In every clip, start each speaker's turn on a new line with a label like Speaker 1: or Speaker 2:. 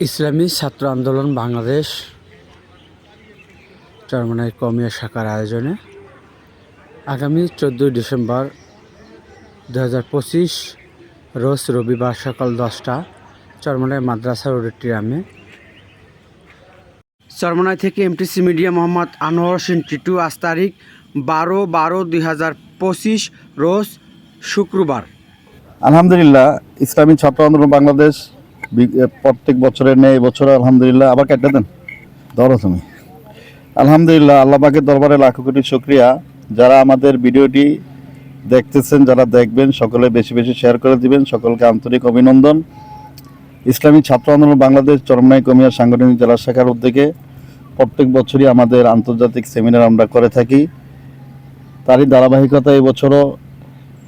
Speaker 1: ইসলামী ছাত্র আন্দোলন বাংলাদেশ চরমনাই কমিয়া শাখার আয়োজনে আগামী চোদ্দোই ডিসেম্বর দু হাজার পঁচিশ, রোজ রবিবার সকাল দশটা, চরমনাই মাদ্রাসা অডিটোরিয়ামে চরমনাই থেকে এমটিসি মিডিয়া মোহাম্মদ আনোয়ার হোসেন টিটু আজ তারিখ বারো বারো দুই রোজ শুক্রবার।
Speaker 2: আলহামদুলিল্লাহ, ইসলামী ছাত্র আন্দোলন বাংলাদেশ প্রত্যেক বছরের নেই বছর আলহামদুলিল্লাহ। আবার কেটে দেন। ধরো তুমি। আলহামদুলিল্লাহ, আল্লাহ পাকের দরবারে লাখো কোটি শুক্রিয়া। যারা আমাদের ভিডিওটি দেখতেছেন, যারা দেখবেন, সকলে বেশি বেশি শেয়ার করে দিবেন। সকলকে আন্তরিক অভিনন্দন। ইসলামী ছাত্র আন্দোলন বাংলাদেশ চরমনাই কমিয়া সাংগঠনিক জেলা শাখার উদ্যোগে প্রত্যেক বছরই আমাদের আন্তর্জাতিক সেমিনার আমরা করে থাকি। তারই ধারাবাহিকতা এবছরও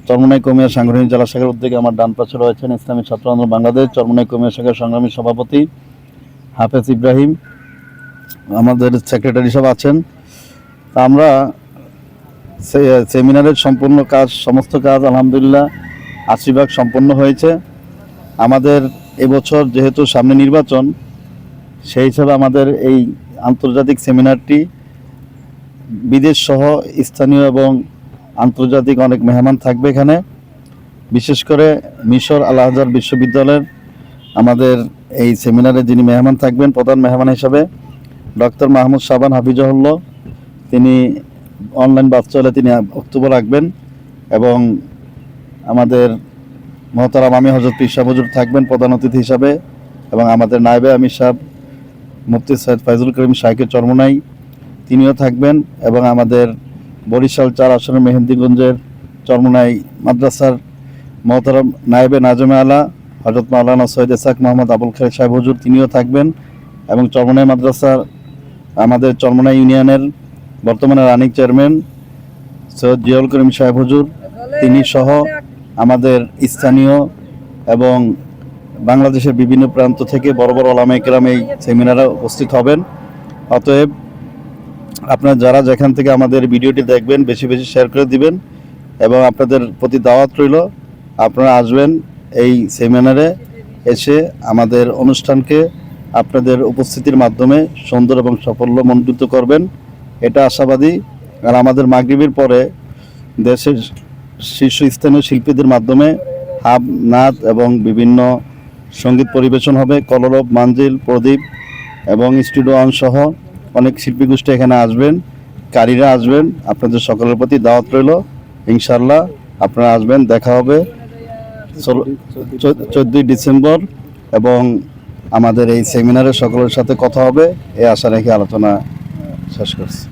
Speaker 2: চরমনাই কমিয়া সাংগঠনিক জেলা শাখার উদ্যোগে আমার ডান পাশে রয়েছেন ইসলামী ছাত্র আন্দোলন বাংলাদেশ, চরমনাই কমিয়া শাখার সংগ্রামী সভাপতি হাফেজ ইব্রাহিম। আমাদের সেক্রেটারি সব আছেন। তা আমরা সেমিনারের সম্পূর্ণ কাজ, সমস্ত কাজ আলহামদুলিল্লাহ আশি ভাগ সম্পন্ন হয়েছে। আমাদের এবছর যেহেতু সামনে নির্বাচন, সেই হিসাবে আমাদের এই আন্তর্জাতিক সেমিনারটি বিদেশ সহ স্থানীয় এবং আন্তর্জাতিক অনেক মেহমান থাকবে এখানে। বিশেষ করে মিশর আল বিশ্ববিদ্যালয়ের আমাদের এই সেমিনারে যিনি মেহমান থাকবেন, প্রধান মেহমান হিসাবে ডক্টর মাহমুদ সাবান হাফিজহুল্লাহ, তিনি অনলাইন বাস চলে, তিনি বক্তব্য রাখবেন এবং আমাদের মহতারাম আমি হজরত পিসা হজুর থাকবেন প্রধান অতিথি হিসাবে এবং আমাদের নায়বে আমির সাহেব, মুফতি সৈয়দ ফাইজুল করিম শাহেকের চরমনাই তিনিও থাকবেন এবং আমাদের বরিশাল চার আসনের মেহেন্দিগঞ্জের চরমনাই মাদ্রাসার মহতারাম নায়েবে নাজমে আলা হজরত মাওলানা সৈয়দ এসাক মোহাম্মদ আবুল খাই সাহেব হজুর, তিনিও থাকবেন এবং চরমনাই মাদ্রাসার আমাদের চরমনাই ইউনিয়নের বর্তমানে রানিং চেয়ারম্যান সৈয়দ জিয়াউল করিম সাহেব হুজুর, তিনি সহ আমাদের স্থানীয় এবং বাংলাদেশের বিভিন্ন প্রান্ত থেকে বড় বড় ওলামা একরাম এই সেমিনারে উপস্থিত হবেন। অতএব আপনারা যারা যেখান থেকে আমাদের ভিডিওটি দেখবেন, বেশি বেশি শেয়ার করে দিবেন এবং আপনাদের প্রতি দাওয়াত রইল, আপনারা আসবেন এই সেমিনারে এসে আমাদের অনুষ্ঠানকে আপনাদের উপস্থিতির মাধ্যমে সুন্দর এবং সাফল্যমণ্ডিত করবেন। এটা আশাবাদী আর আমাদের মাগরিবের পরে দেশের শীর্ষস্থানীয় শিল্পীদের মাধ্যমে হাব নাচ এবং বিভিন্ন সংগীত পরিবেশন হবে। কলরব মাঞ্জিল, প্রদীপ এবং স্টুডিও সহ অনেক শিল্পী গোষ্ঠী এখানে আসবেন, কারীরা আসবেন, আপনাদের সকলের প্রতি দাওয়াত রইল। ইনশাল্লাহ আপনারা আসবেন, দেখা হবে চোদ্দই ডিসেম্বর এবং আমাদের এই সেমিনারে সকলের সাথে কথা হবে, এ আশা রেখে আলোচনা শেষ করছি।